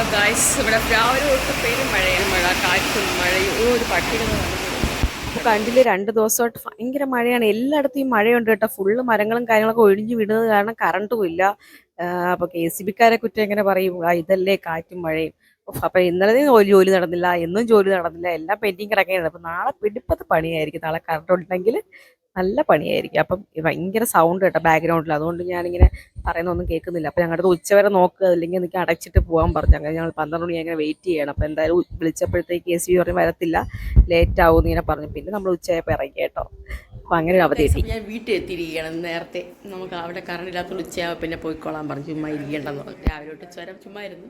Hello guys ഇവിടെ രാവിലെ തൊട്ട് പേരും മഴയാണ്. മഴ കാറ്റും മഴയും ഒരു പട്ടിക കണ്ടില്ല രണ്ട് ദിവസമായിട്ട് ഭയങ്കര മഴയാണ്. എല്ലായിടത്തും ഈ മഴയുണ്ട് കേട്ടോ. ഫുള്ള് മരങ്ങളും കാര്യങ്ങളൊക്കെ ഒഴിഞ്ഞു വിടുന്നത് കാരണം കറണ്ടും ഇല്ല. അപ്പൊ കെ സി ബിക്കാരെ കുറ്റം എങ്ങനെ പറയും? ഇതല്ലേ കാറ്റും മഴയും. അപ്പൊ ഇന്നലെ ജോലി ജോലി നടന്നില്ല. എന്നും ജോലി നടന്നില്ല. എല്ലാം പെൻഡിങ് കിടക്കുകയാണ് അപ്പൊ നാളെ പിടിപ്പത്ത് പണിയായിരിക്കും. നാളെ കറണ്ട് ഉണ്ടെങ്കിൽ നല്ല പണിയായിരിക്കും. അപ്പം ഭയങ്കര സൗണ്ട് കേട്ടോ ബാക്ക്ഗ്രൗണ്ടിൽ അതുകൊണ്ട് ഞാനിങ്ങനെ പറയുന്നൊന്നും കേൾക്കുന്നില്ല. അപ്പം ഞങ്ങളുടെ ഉച്ചവരെ നോക്കുക അല്ലെങ്കിൽ എനിക്ക് അടച്ചിട്ട് പോകാൻ പറഞ്ഞു. അങ്ങനെ ഞങ്ങൾ പന്ത്രണ്ട് മണി അങ്ങനെ വെയിറ്റ് ചെയ്യണം. അപ്പം എന്തായാലും വിളിച്ചപ്പോഴത്തേക്ക് എ സി പറഞ്ഞ് വരത്തില്ല. ലേറ്റ് ആവും ഇങ്ങനെ പറഞ്ഞു. പിന്നെ നമ്മൾ ഉച്ചയായപ്പോൾ ഇറങ്ങി കേട്ടോ. അപ്പം അങ്ങനെ ഒരു അവധി ഞാൻ വീട്ടിൽ എത്തിയിരിക്കുകയാണ് നേരത്തെ. നമുക്ക് അവിടെ കറണ്ട് ഇല്ലാത്ത ഉച്ചയാവും പിന്നെ പോയിക്കോളാൻ പറഞ്ഞു. ചുമ്മാ ഇരിക്കേണ്ടെന്ന് പറഞ്ഞു. രാവിലെ തൊട്ട് ചുമ്മാ ഇരുന്നു.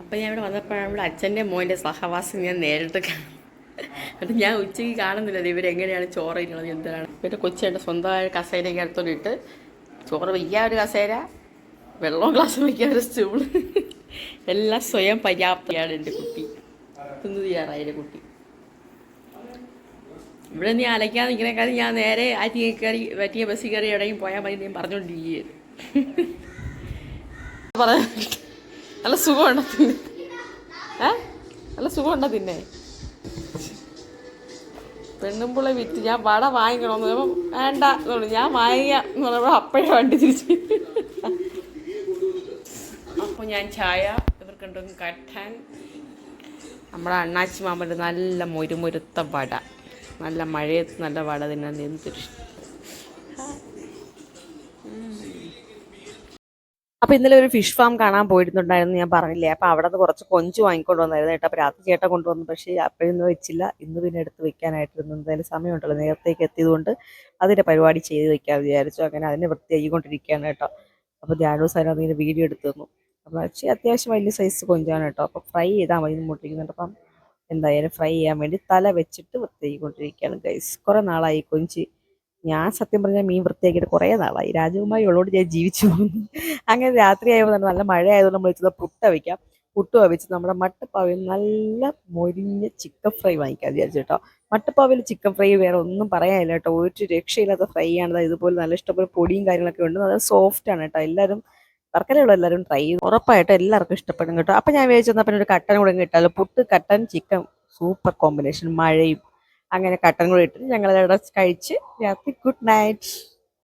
അപ്പം ഞാൻ ഇവിടെ വന്നപ്പോഴാണ് അച്ഛന്റെ മോന്റെ സഹവാസം ഞാൻ നേരിട്ട് കാണും എന്നിട്ട് ഞാൻ ഉച്ചയ്ക്ക് കാണുന്നില്ല ഇവരെങ്ങനെയാണ് ചോറ് ഇരിക്കുന്നത് എന്താണ് ഇവരുടെ കൊച്ചേന്റെ സ്വന്തമായ കസേരയ്ക്ക് അടുത്തോണ്ടിട്ട് ചോറ് വയ്യ ഒരു കസേര വെള്ളം ഗ്ലാസ് വയ്ക്കാൻ ഒരു സ്റ്റൂൾ എല്ലാം സ്വയം പര്യാപ്തയാണ് എന്റെ കുട്ടി. തിന്നു ചെയ്യാറായി എന്റെ കുട്ടി. ഇവിടെ നീ അലയ്ക്കാൻ നിൽക്കണേക്കാളും ഞാൻ നേരെ ആറ്റി കയറി പറ്റിയ ബസ്സിൽ കയറി എവിടെയും പോയാൽ മതി ഞാൻ പറഞ്ഞുകൊണ്ടിരിക്കുകയാണ് പറയാൻ നല്ല സുഖമുണ്ടോ തിന്നെ? ഏ? നല്ല സുഖമുണ്ടോ തിന്നെ? പെണ്ണുമ്പിളെ വിറ്റ് ഞാൻ വട വാങ്ങിക്കണമെന്ന് പറയുമ്പോൾ വേണ്ട എന്ന് പറഞ്ഞു. ഞാൻ വാങ്ങിക്കാം എന്ന് പറയുമ്പോൾ അപ്പോഴേ വണ്ടി തിരിച്ച്. അപ്പോൾ ഞാൻ ചായ ഇവർക്കുണ്ടെങ്കിൽ കട്ടാൻ. നമ്മുടെ അണ്ണാച്ചി മാമന്റെ നല്ല മുരുമുരുത്ത വട. നല്ല മഴയത്ത് നല്ല വട തിന്നാൻ എന്തൊരു ഇഷ്ടം അപ്പൊ ഇന്നലെ ഒരു ഫിഷ് ഫാം കാണാൻ പോയിരുന്നുണ്ടായിരുന്നു ഞാൻ പറഞ്ഞില്ലേ. അപ്പൊ അവിടെ നിന്ന് കുറച്ച് കൊഞ്ച് വാങ്ങിക്കൊണ്ട് വന്നായിരുന്നു കേട്ടോ. രാത്രി ചേട്ടൻ കൊണ്ടുവന്നു. പക്ഷേ അപ്പോഴൊന്നും വെച്ചില്ല. ഇന്ന് പിന്നെ എടുത്ത് വെക്കാനായിട്ടിരുന്നു. എന്തായാലും സമയമുണ്ടല്ലോ. നേരത്തേക്ക് എത്തിയതുകൊണ്ട് അതിന്റെ പരിപാടി ചെയ്ത് വെക്കാൻ വിചാരിച്ചു. അങ്ങനെ അതിനെ വൃത്തിയായിക്കൊണ്ടിരിക്കുകയാണ് കേട്ടോ. അപ്പൊ ധ്യാനൂസ് അതിനകത്ത് വീഡിയോ എടുത്തു തന്നു. അപ്പൊ പക്ഷേ അത്യാവശ്യം വലിയ സൈസ് കൊഞ്ചാണ് കേട്ടോ. അപ്പൊ ഫ്രൈ ചെയ്താൽ മതി മുട്ടിക്കുന്നുണ്ട് അപ്പം എന്തായാലും ഫ്രൈ ചെയ്യാൻ വേണ്ടി തല വെച്ചിട്ട് വൃത്തിയായിക്കൊണ്ടിരിക്കുകയാണ് ഗൈസ്. കുറെ നാളായി കൊഞ്ച് ഞാൻ സത്യം പറഞ്ഞാൽ മീൻ വൃത്തിയാക്കിയിട്ട് കുറേ നാളായി. രാജകുമാരി ഉള്ളോട് ഞാൻ ജീവിച്ചു പോകുന്നു അങ്ങനെ രാത്രി ആയപ്പോൾ നല്ല മഴ ആയതുകൊണ്ട് നമ്മൾ വെച്ചത് പുട്ട വയ്ക്കാം പുട്ട് വെച്ച് നമ്മുടെ മട്ടപ്പാവിൽ നല്ല മൊരിഞ്ഞ ചിക്കൻ ഫ്രൈ വാങ്ങിക്കാൻ വിചാരിച്ചു കേട്ടോ. മട്ടപ്പാവിൽ ചിക്കൻ ഫ്രൈ വേറെ ഒന്നും പറയാനില്ല കേട്ടോ. ഒരു രക്ഷയില്ലാത്ത ഫ്രൈ ആണ്. ഇതുപോലെ നല്ല ഇഷ്ടംപോലെ പൊടിയും കാര്യങ്ങളൊക്കെ ഉണ്ട്. നല്ല സോഫ്റ്റ് ആണ് കേട്ടോ. എല്ലാവരും വർക്കലുള്ള എല്ലാവരും ട്രൈ ചെയ്യും. ഉറപ്പായിട്ടും എല്ലാവർക്കും ഇഷ്ടപ്പെടും കേട്ടോ. അപ്പം ഞാൻ വിചാരിച്ചു വന്നപ്പോൾ പിന്നെ ഒരു കട്ടൻ കൂടെ കിട്ടാമല്ലോ പുട്ട് കട്ടൻ ചിക്കൻ സൂപ്പർ കോമ്പിനേഷൻ മഴയും അങ്ങനെ കട്ടൻ കൂടി ഇട്ടിട്ട് ഞങ്ങൾ കഴിച്ച് രാത്രി ഗുഡ് നൈറ്റ്